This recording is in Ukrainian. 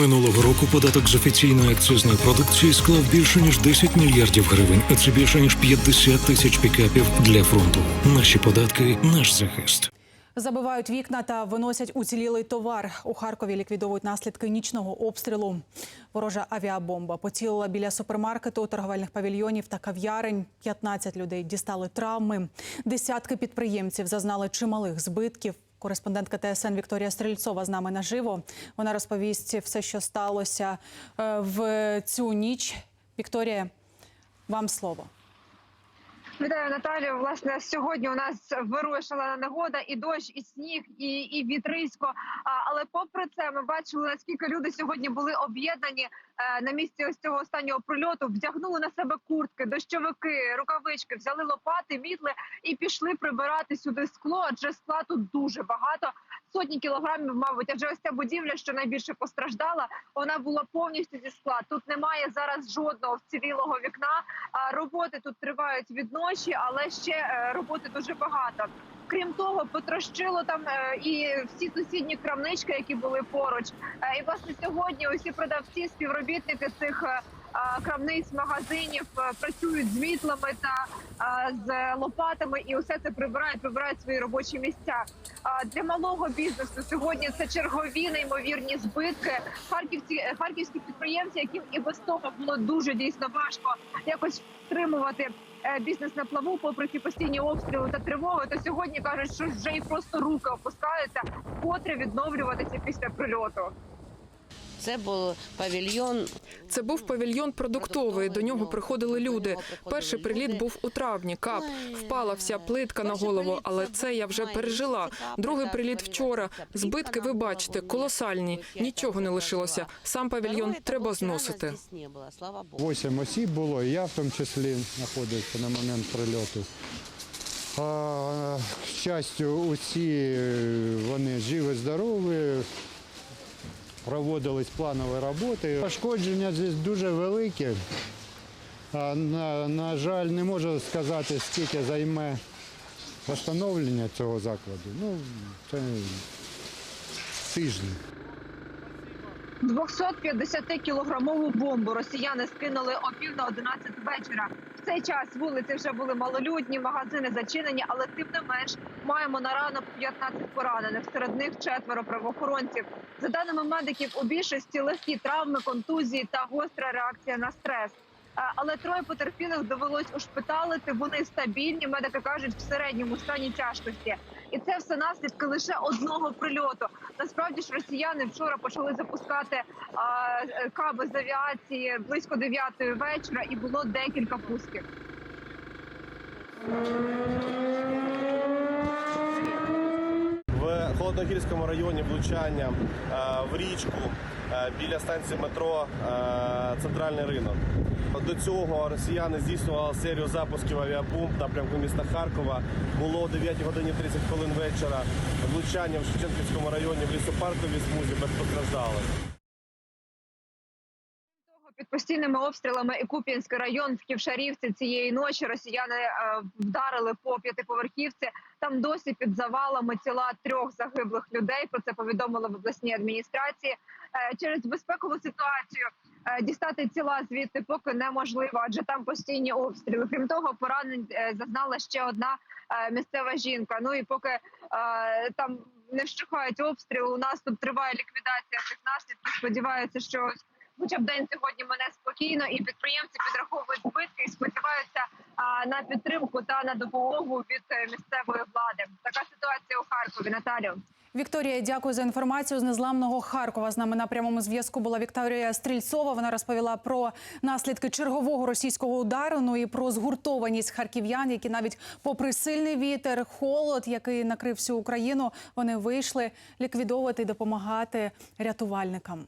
Минулого року податок з офіційної акцизної продукції склав більше ніж 10 мільярдів гривень, а це більше ніж 50 тисяч пікапів для фронту. Наші податки, наш захист. Забивають вікна та виносять уцілілий товар. У Харкові ліквідовують наслідки нічного обстрілу. Ворожа авіабомба поцілила біля супермаркету, торговельних павільйонів та кав'ярень. 15 людей дістали травми. Десятки підприємців зазнали чималих збитків. Кореспондентка ТСН Вікторія Стрільцова з нами наживо. Вона розповість все, що сталося е, в цю ніч. Вікторія, вам слово. Вітаю Наталію. Власне, сьогодні у нас вирушила нагода і дощ, і сніг, і, і вітрисько. Але попри це, ми бачили наскільки люди сьогодні були об'єднані е, на місці ось цього останнього прильоту. Вдягнули на себе куртки, дощовики, рукавички, взяли лопати, мітли і пішли прибирати сюди скло. Адже скла тут дуже багато. Сотні кілограмів, мабуть, адже ось ця будівля, що найбільше постраждала, вона була повністю зі скла. Тут немає зараз жодного вцілілого вікна. А роботи тут тривають від ночі, але ще е, роботи дуже багато. Крім того, потрощило там е, і всі сусідні крамнички, які були поруч. Е, І власне сьогодні усі продавці, співробітники цих е, крамниць, магазинів працюють з мітлами та з лопатами, і усе це прибирають, прибирають свої робочі місця. Для малого бізнесу сьогодні це чергові неймовірні збитки. Харківці харківські підприємці, яким і без того було дуже дійсно важко якось втримувати бізнес на плаву, попри ці постійні обстріли та тривоги, то сьогодні кажуть, що вже й просто руки опускаються, котре відновлюватися після прильоту. Це був павільйон. Це був павільйон продуктовий. До нього приходили люди. Перший приліт був у травні. Кап впала вся плитка на голову, але це я вже пережила. Другий приліт вчора. Збитки ви бачите, колосальні. Нічого не лишилося. Сам павільйон треба зносити. Вісім осіб було, і я в тому числі знаходився на момент прильоту. А, щастю, усі е, вони живі, здорові, проводились планові роботи. Пошкодження тут дуже великі. На, на жаль, не можу сказати, скільки займе встановлення цього закладу. Ну, це тижні. 250-кілограмову бомбу росіяни скинули о пів на 11 вечора. В цей час вулиці вже були малолюдні, магазини зачинені, але тим не менш маємо на ранок 15 поранених. Серед них четверо правоохоронців. За даними медиків, у більшості легкі травми, контузії та гостра реакція на стрес. Е, Але троє потерпілих довелось ушпиталити. Вони стабільні. Медики кажуть, в середньому стані тяжкості. І це все наслідки лише одного прильоту. Насправді ж росіяни вчора почали запускати а, каби з авіації близько 9 вечора, і було декілька пусків. В Холодногірському районі влучання е, в річку е, біля станції метро е, Центральний ринок. До цього росіяни здійснювали серію запусків авіабомб напрямку міста Харкова. Було о 9 годині 30 хвилин вечора влучання в Шевченківському районі в лісопарковій смузі без постраждалих. Під постійними обстрілами і Куп'янський район в Ківшарівці цієї ночі росіяни е, вдарили по п'ятиповерхівці. Там досі під завалами тіла трьох загиблих людей. Про це повідомили в обласній адміністрації. Е, через безпекову ситуацію е, дістати тіла звідти поки неможливо, адже там постійні обстріли. Крім того, поранень зазнала ще одна місцева жінка. Ну і поки там не вщухають обстріли, у нас тут триває ліквідація цих наслідків. Сподіваюся, що Хоча б день сьогодні мене спокійно, і підприємці підраховують збитки і сподіваються на підтримку та на допомогу від е, місцевої влади. Така ситуація у Харкові. Наталю. Вікторія, дякую за інформацію з незламного Харкова. З нами на прямому зв'язку була Вікторія Стрільцова. Вона розповіла про наслідки чергового російського удару. Ну і про згуртованість харків'ян, які навіть попри сильний вітер, холод, який накрив всю Україну, вони вийшли ліквідовувати і допомагати рятувальникам.